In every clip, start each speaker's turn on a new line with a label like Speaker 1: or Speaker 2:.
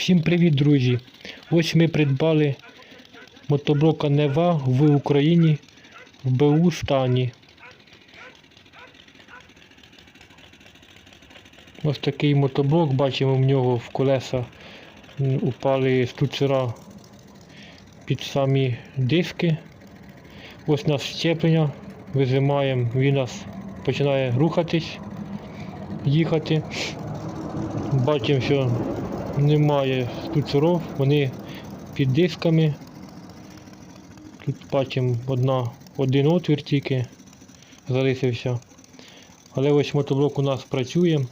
Speaker 1: Всім привіт, друзі! Ось ми придбали мотоблока Нева в Україні в БУ стані. Ось такий мотоблок, бачимо в нього в колеса упали стуцера під самі диски. Ось у нас щеплення, визимаємо, він нас починає рухатись, їхати. Бачимо, що немає стуцеров, вони під дисками. Тут бачимо одна, один отвір тільки залишився. Але ось мотоблок у нас працює.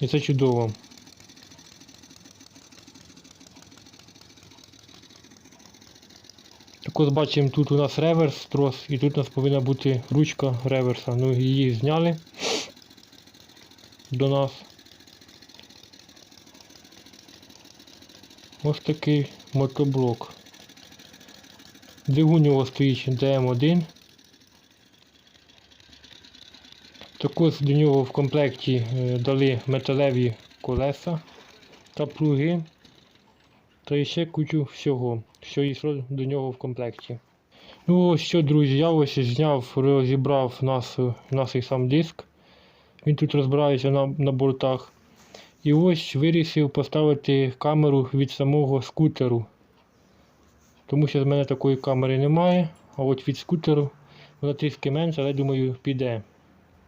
Speaker 1: І це чудово. Також бачимо, тут у нас реверс трос, і тут у нас повинна бути ручка реверса. Ну її зняли до нас. Ось такий мотоблок. Двигун у нього стоїть DM1. Також до нього в комплекті е, дали металеві колеса та плуги. Та ще кучу всього, що йшло до нього в комплекті. Ну ось що, друзі, я ось зняв, розібрав нас, наш сам диск. Він тут розбирається на, на бортах. І ось вирішив поставити камеру від самого скутеру. Тому що в мене такої камери немає, а от від скутеру вона трішки менша, але думаю піде.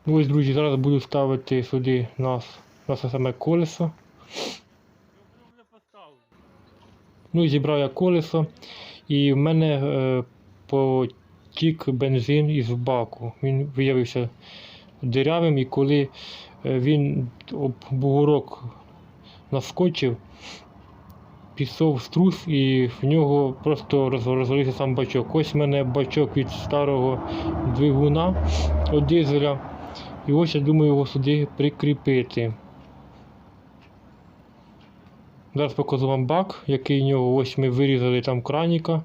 Speaker 1: Ну ось, друзі, зараз буду ставити сюди нас, наше саме колесо. Ну, зібрав я колесо, і в мене е, потік бензин із баку. Він виявився дирявим, і коли е, він об бугорок наскочив, пішов струс і в нього просто роз- розвалився сам бачок. Ось в мене бачок від старого двигуна від дизеля. І ось я думаю його сюди прикріпити. Зараз покажу вам бак, який в нього ось ми вирізали там краніка.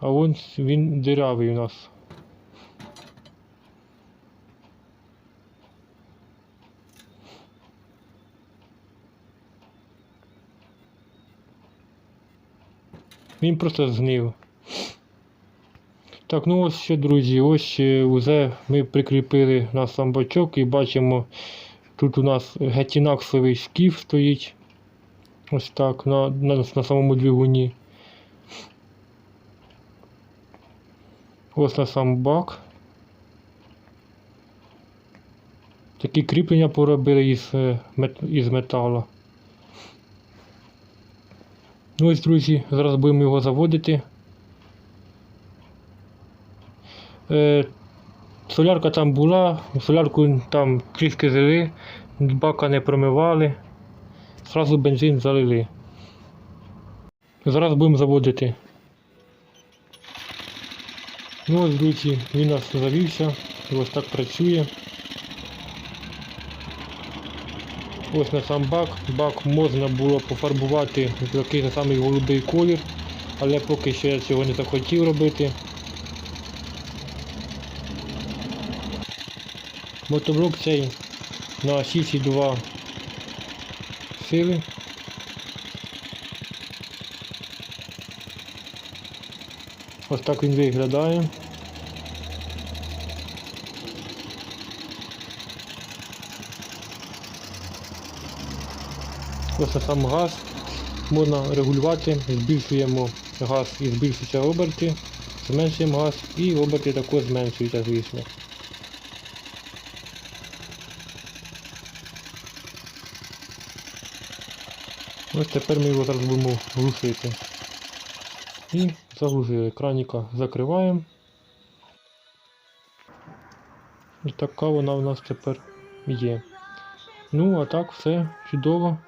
Speaker 1: А вон він дирявий у нас. Він просто згнив. Так, ну ось ще, друзі, ось вже ми прикріпили на сам бачок і бачимо, тут у нас гетінаксовий скіф стоїть. Ось так, на, на, на самому двигуні. Ось на сам бак. Такі кріплення поробили із, е, із металу. Ну ось, друзі, зараз будемо його заводити. Е, солярка там була, солярку там трішки злили, бака не промивали, зразу бензин залили. Зараз будемо заводити. Ну ось, друзі, він у нас завівся, ось так працює. Ось на сам бак. Бак можна було пофарбувати в такий же самий голубий колір, але поки що я цього не захотів робити. Мотоблок цей на сісі 2 сили. Ось так він виглядає. Ось сам газ можна регулювати, збільшуємо газ і збільшуються оберти, зменшуємо газ і оберти також зменшуються, звісно. Ось тепер ми його зараз будемо глушити. І заглушили. Краніка закриваємо. І така вона у нас тепер є. Ну, а так все чудово.